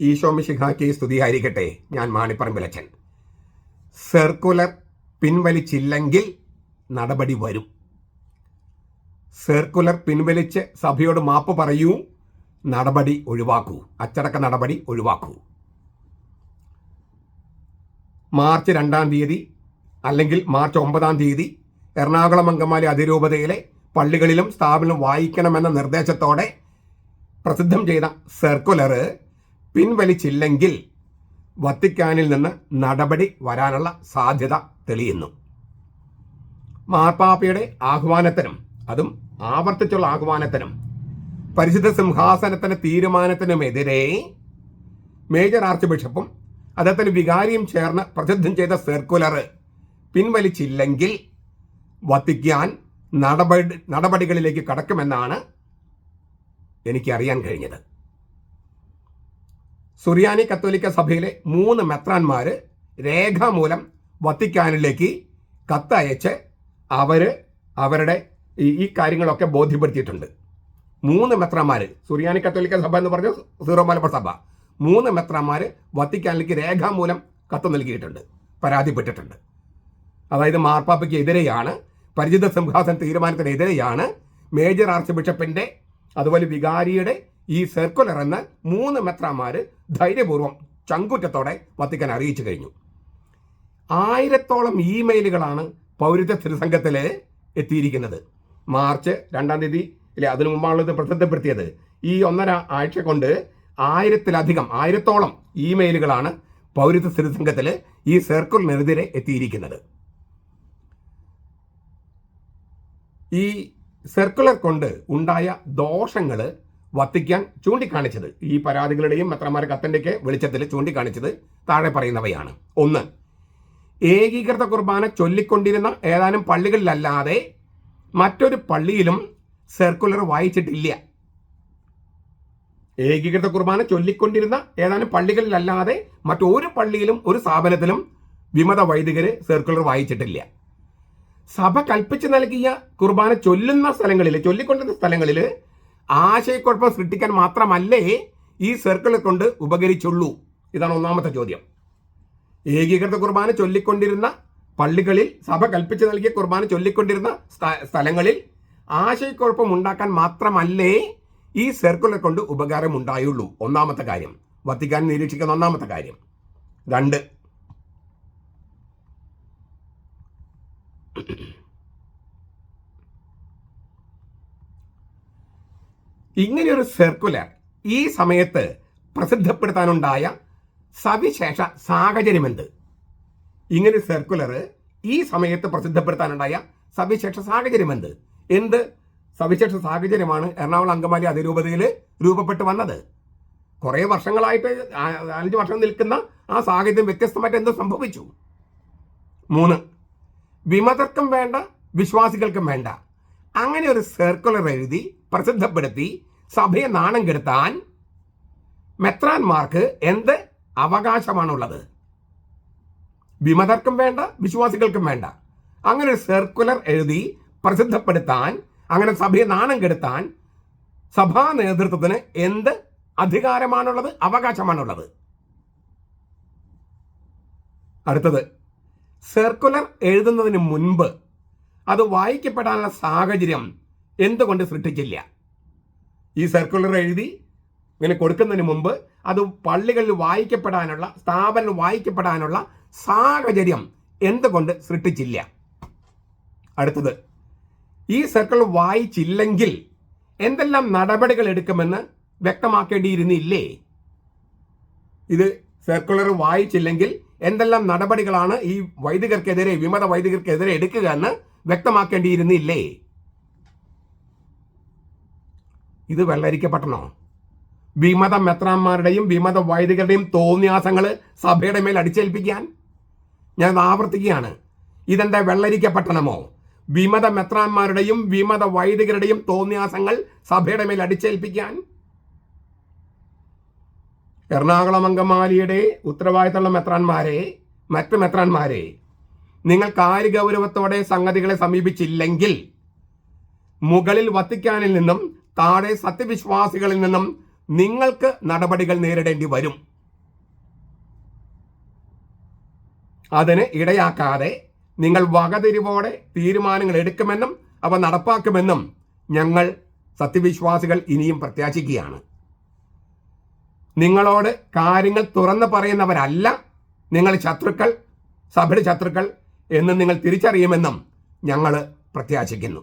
ഈശോമിശിഹാക്കി സ്തുതിയായിരിക്കട്ടെ. ഞാൻ മാണിപ്പറമ്പിലച്ചൻ സർക്കുലർ പിൻവലിച്ചില്ലെങ്കിൽ നടപടി വരും. സർക്കുലർ പിൻവലിച്ച് സഭയോട് മാപ്പ് പറയൂ നടപടി ഒഴിവാക്കൂ. അച്ചടക്ക നടപടി ഒഴിവാക്കൂ. മാർച്ച് രണ്ടാം തീയതി അല്ലെങ്കിൽ മാർച്ച് ഒമ്പതാം തീയതി എറണാകുളം അങ്കമാലി അതിരൂപതയിലെ പള്ളികളിലും സ്ഥാപനം വായിക്കണമെന്ന നിർദ്ദേശത്തോടെ പ്രസിദ്ധം ചെയ്ത സർക്കുലർ പിൻവലിച്ചില്ലെങ്കിൽ വത്തിക്കാനിൽ നിന്ന് നടപടി വരാനുള്ള സാധ്യത തെളിയുന്നു. മാർപ്പാപ്പയുടെ ആഹ്വാനത്തിനും അതും ആവർത്തിച്ചുള്ള ആഹ്വാനത്തിനും പരിശുദ്ധ സിംഹാസനത്തിന് തീരുമാനത്തിനുമെതിരെ മേജർ ആർച്ച് ബിഷപ്പും അദ്ദേഹത്തിന് വികാരിയും ചേർന്ന് പ്രസിദ്ധം ചെയ്ത സർക്കുലർ പിൻവലിച്ചില്ലെങ്കിൽ വത്തിക്കാൻ നടപടി നടപടികളിലേക്ക് കടക്കുമെന്നാണ് എനിക്കറിയാൻ കഴിഞ്ഞത്. സുറിയാനി കത്തോലിക്ക സഭയിലെ മൂന്ന് മെത്രാന്മാർ രേഖാമൂലം വത്തിക്കാനിലേക്ക് കത്തയച്ച് അവർ അവരുടെ ഈ കാര്യങ്ങളൊക്കെ ബോധ്യപ്പെടുത്തിയിട്ടുണ്ട്. മൂന്ന് മെത്രാന്മാർ സുറിയാനി കത്തോലിക്ക സഭ എന്ന് പറഞ്ഞ സീറോ മലബാർ സഭ മൂന്ന് മെത്രാന്മാർ വത്തിക്കാനിലേക്ക് രേഖാമൂലം കത്ത് നൽകിയിട്ടുണ്ട് പരാതിപ്പെട്ടിട്ടുണ്ട്. അതായത് മാർപ്പാപ്പയ്ക്ക് എതിരെയാണ് പരിചിത സിംഹാസന തീരുമാനത്തിനെതിരെയാണ് മേജർ ആർച്ച് ബിഷപ്പിന്റെ അതുപോലെ വികാരിയുടെ ഈ സർക്കുലർ എന്ന് മൂന്ന് മെത്രാമാർ ധൈര്യപൂർവം ചങ്കുറ്റത്തോടെ വത്തിക്കാൻ അറിയിച്ചു കഴിഞ്ഞു. ആയിരത്തോളം ഇമെയിലുകളാണ് പൗരത്വ സ്ഥിരസംഘത്തിൽ എത്തിയിരിക്കുന്നത്. മാർച്ച് രണ്ടാം തീയതി ഇല്ല അതിനു മുമ്പാണുള്ളത് പ്രസിദ്ധപ്പെടുത്തിയത്. ഈ ഒന്നര ആഴ്ച കൊണ്ട് ആയിരത്തിലധികം ആയിരത്തോളം ഇമെയിലുകളാണ് പൗരത്വ സ്ഥിരസംഘത്തിൽ ഈ സർക്കുലറിനെതിരെ എത്തിയിരിക്കുന്നത്. ഈ സർക്കുലർ കൊണ്ട് ഉണ്ടായ ദോഷങ്ങൾ വത്തിക്കാൻ ചൂണ്ടിക്കാണിച്ചത്. ഈ പരാതികളുടെയും മെത്രമാരെ കത്തന്റെയൊക്കെ വെളിച്ചത്തിൽ ചൂണ്ടിക്കാണിച്ചത് താഴെ പറയുന്നവയാണ്. ഒന്ന് ഏകീകൃത കുർബാന ചൊല്ലിക്കൊണ്ടിരുന്ന ഏതാനും പള്ളികളിലല്ലാതെ മറ്റൊരു പള്ളിയിലും സർക്കുലർ വായിച്ചിട്ടില്ല. ഏകീകൃത കുർബാന ചൊല്ലിക്കൊണ്ടിരുന്ന ഏതാനും പള്ളികളിലല്ലാതെ മറ്റൊരു പള്ളിയിലും ഒരു സ്ഥാപനത്തിലും വിമത വൈദികര് സർക്കുലർ വായിച്ചിട്ടില്ല. സഭ കൽപ്പിച്ചു നൽകിയ കുർബാന ചൊല്ലുന്ന സ്ഥലങ്ങളിൽ ചൊല്ലിക്കൊണ്ടിരുന്ന സ്ഥലങ്ങളിൽ ആശയക്കുഴപ്പം സൃഷ്ടിക്കാൻ മാത്രമല്ലേ ഈ സർക്കിളെ കൊണ്ട് ഉപകരിച്ചുള്ളൂ. ഇതാണ് ഒന്നാമത്തെ ചോദ്യം. ഏകീകൃത കുർബാന ചൊല്ലിക്കൊണ്ടിരുന്ന പള്ളികളിൽ സഭ കൽപ്പിച്ചു നൽകിയ കുർബാന ചൊല്ലിക്കൊണ്ടിരുന്ന സ്ഥലങ്ങളിൽ ആശയക്കുഴപ്പം ഉണ്ടാക്കാൻ മാത്രമല്ലേ ഈ സർക്കുലർ കൊണ്ട് ഉപകാരം ഉണ്ടായുള്ളൂ ഒന്നാമത്തെ കാര്യം. വത്തിക്കാൻ നിരീക്ഷിക്കുന്ന ഒന്നാമത്തെ കാര്യം. രണ്ട് ഇങ്ങനെയൊരു സർക്കുലർ ഈ സമയത്ത് പ്രസിദ്ധപ്പെടുത്താനുണ്ടായ സവിശേഷ സാഹചര്യമെന്ത്? ഇങ്ങനെ സർക്കുലർ ഈ സമയത്ത് പ്രസിദ്ധപ്പെടുത്താനുണ്ടായ സവിശേഷ സാഹചര്യമെന്ത്? എന്ത്? സവിശേഷ സാഹചര്യമാണ് എറണാകുളം അങ്കമാലി അതിരൂപതയിൽ രൂപപ്പെട്ടു വന്നത്. കുറേ വർഷങ്ങളായിട്ട് അഞ്ച് വർഷം നിൽക്കുന്ന ആ സാഹചര്യം വ്യത്യസ്തമായിട്ട് എന്ത് സംഭവിച്ചു. മൂന്ന് വിമതർക്കും വേണ്ട വിശ്വാസികൾക്കും വേണ്ട. അങ്ങനെ ഒരു സർക്കുലർ എഴുതി പ്രസിദ്ധപ്പെടുത്തി സഭയെ നാണം കെടുത്താൻ മെത്രാന്മാർക്ക് എന്ത് അവകാശമാണുള്ളത്? വിമതർക്കും വേണ്ട വിശ്വാസികൾക്കും വേണ്ട. അങ്ങനെ ഒരു സർക്കുലർ എഴുതി പ്രസിദ്ധപ്പെടുത്താൻ അങ്ങനെ സഭയെ നാണം കെടുത്താൻ സഭാ നേതൃത്വത്തിന് എന്ത് അധികാരമാണുള്ളത്? അവകാശമാണുള്ളത്. അടുത്തത്. സർക്കുലർ എഴുതുന്നതിന് മുൻപ് അത് വായിക്കപ്പെടാനുള്ള സാഹചര്യം എന്തുകൊണ്ട് സൃഷ്ടിച്ചില്ല? ഈ സർക്കുലർ എഴുതി ഇങ്ങനെ കൊടുക്കുന്നതിന് മുമ്പ് അത് പള്ളികളിൽ വായിക്കപ്പെടാനുള്ള സ്ഥാപനം വായിക്കപ്പെടാനുള്ള സാഹചര്യം എന്തുകൊണ്ട് സൃഷ്ടിച്ചില്ല? അടുത്തത് ഈ സർക്കിൾ വായിച്ചില്ലെങ്കിൽ എന്തെല്ലാം നടപടികൾ എടുക്കുമെന്ന് വ്യക്തമാക്കേണ്ടിയിരുന്നില്ലേ? ഇത് സർക്കുലർ വായിച്ചില്ലെങ്കിൽ എന്തെല്ലാം നടപടികളാണ് ഈ വൈദികർക്കെതിരെ വിമത വൈദികർക്കെതിരെ എടുക്കുക എന്ന് വ്യക്തമാക്കേണ്ടിയിരുന്നില്ലേ? ഇത് വെള്ളരിക്കപ്പെട്ടണോ? വിമത മെത്രാന്മാരുടെയും വിമത വൈദികരുടെയും തോന്നിയാസങ്ങൾ സഭയുടെ മേൽ അടിച്ചേൽപ്പിക്കാൻ ഞാൻ ആവർത്തിക്കുകയാണ്. ഇതെന്റെ വെള്ളരിക്കപ്പെട്ടണമോ? വിമത മെത്രാന്മാരുടെയും വിമത വൈദികരുടെയും തോന്നിയാസങ്ങൾ സഭയുടെ മേൽ അടിച്ചേൽപ്പിക്കാൻ. എറണാകുളം അങ്കമാലിയുടെ ഉത്തരവാദിത്തമുള്ള മെത്രാന്മാരെ മറ്റ് മെത്രാന്മാരെ നിങ്ങൾ കാര്യഗൗരവത്തോടെ സംഗതികളെ സമീപിച്ചില്ലെങ്കിൽ മുകളിൽ വത്തിക്കാനിൽ നിന്നും താഴെ സത്യവിശ്വാസികളിൽ നിന്നും നിങ്ങൾക്ക് നടപടികൾ നേരിടേണ്ടി വരും. അതിന് ഇടയാക്കാതെ നിങ്ങൾ വകതിരിവോടെ തീരുമാനങ്ങൾ എടുക്കുമെന്നും അവ നടപ്പാക്കുമെന്നും ഞങ്ങൾ സത്യവിശ്വാസികൾ ഇനിയും പ്രത്യാശിക്കുകയാണ്. നിങ്ങളോട് കാര്യങ്ങൾ തുറന്നു പറയുന്നവരല്ല നിങ്ങൾ ശത്രുക്കൾ സഭയുടെ ശത്രുക്കൾ എന്ന് നിങ്ങൾ തിരിച്ചറിയുമെന്നും ഞങ്ങൾ പ്രത്യാശിക്കുന്നു.